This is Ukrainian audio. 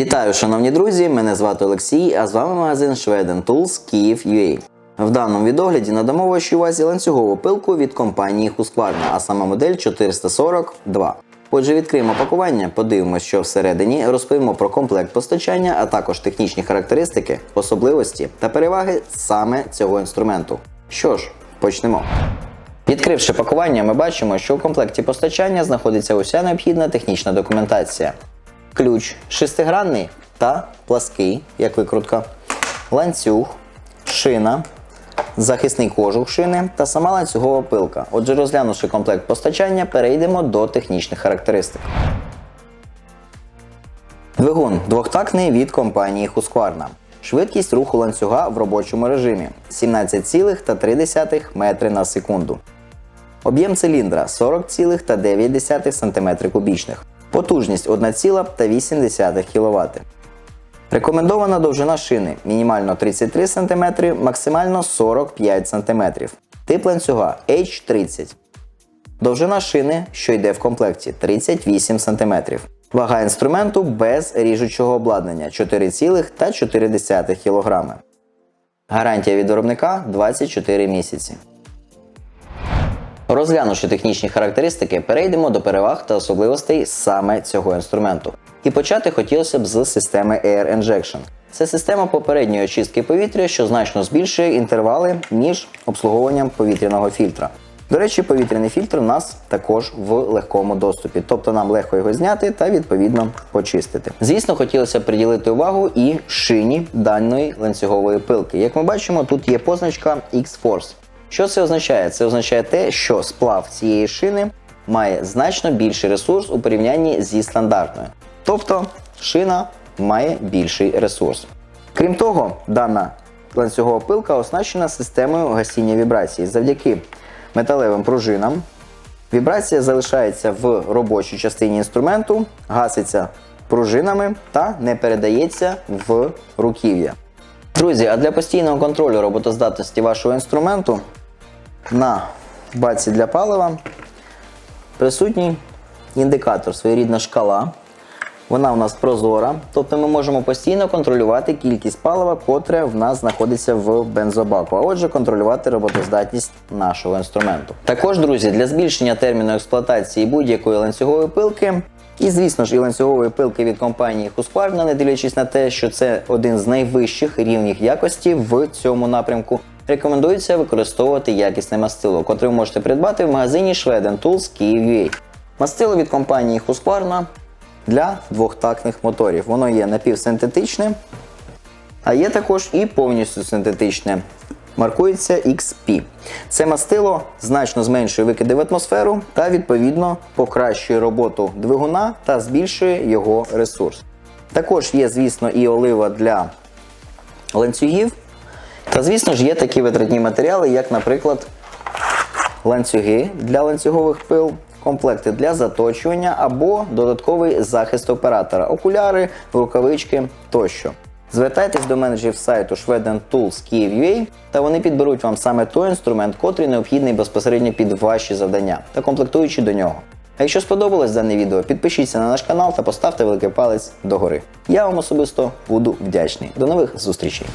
Вітаю, шановні друзі! Мене звати Олексій, а з вами магазин Schweden Tools Kyiv.ua. В даному відогляді надамо вашій увазі ланцюгову пилку від компанії Husqvarna, а сама модель 442. Отже, відкриємо пакування, подивимося, що всередині, розповімо про комплект постачання, а також технічні характеристики, особливості та переваги саме цього інструменту. Що ж, почнемо. Відкривши пакування, ми бачимо, що в комплекті постачання знаходиться уся необхідна технічна документація. Ключ шестигранний та плаский, як викрутка, ланцюг, шина, захисний кожух шини та сама ланцюгова пилка. Отже, розглянувши комплект постачання, перейдемо до технічних характеристик. Двигун двохтактний від компанії Husqvarna. Швидкість руху ланцюга в робочому режимі 17,3 метри на секунду. Об'єм циліндра 40,9 см кубічних. Потужність 1,8 кВт. Рекомендована довжина шини мінімально 33 см, максимально 45 см. Тип ланцюга H30. Довжина шини, що йде в комплекті 38 см. Вага інструменту без ріжучого обладнання 4,4 кг. Гарантія від виробника 24 місяці. Розглянувши технічні характеристики, перейдемо до переваг та особливостей саме цього інструменту. І почати хотілося б з системи Air Injection. Це система попередньої очистки повітря, що значно збільшує інтервали між обслуговуванням повітряного фільтра. До речі, повітряний фільтр у нас також в легкому доступі, тобто нам легко його зняти та відповідно почистити. Звісно, хотілося б приділити увагу і шині даної ланцюгової пилки. Як ми бачимо, тут є позначка X-Force. Що це означає? Це означає те, що сплав цієї шини має значно більший ресурс у порівнянні зі стандартною. Тобто шина має більший ресурс. Крім того, дана ланцюгова пилка оснащена системою гасіння вібрацій. Завдяки металевим пружинам вібрація залишається в робочій частині інструменту, гаситься пружинами та не передається в руків'я. Друзі, а для постійного контролю роботоздатності вашого інструменту на баці для палива присутній індикатор, своєрідна шкала. Вона у нас прозора, тобто ми можемо постійно контролювати кількість палива, котре в нас знаходиться в бензобаку, а отже, контролювати роботоздатність нашого інструменту. Також, друзі, для збільшення терміну експлуатації будь-якої ланцюгової пилки. І, звісно ж, і ланцюгової пилки від компанії Husqvarna, не дивлячись на те, що це один з найвищих рівнів якості в цьому напрямку, рекомендується використовувати якісне мастило, котре ви можете придбати в магазині Schweden Tools Kyiv.ua. Мастило від компанії Husqvarna для двохтактних моторів. Воно є напівсинтетичне, а є також і повністю синтетичне. Маркується XP. Це мастило значно зменшує викиди в атмосферу та відповідно покращує роботу двигуна та збільшує його ресурс. Також є, звісно, і олива для ланцюгів. Та, звісно ж, є такі витратні матеріали, як, наприклад, ланцюги для ланцюгових пил, комплекти для заточування або додатковий захист оператора, окуляри, рукавички тощо. Звертайтесь до менеджерів сайту Tools Kyiv.ua та вони підберуть вам саме той інструмент, котрий необхідний безпосередньо під ваші завдання та комплектуючи до нього. А якщо сподобалось дане відео, підпишіться на наш канал та поставте великий палець догори. Я вам особисто буду вдячний. До нових зустрічей!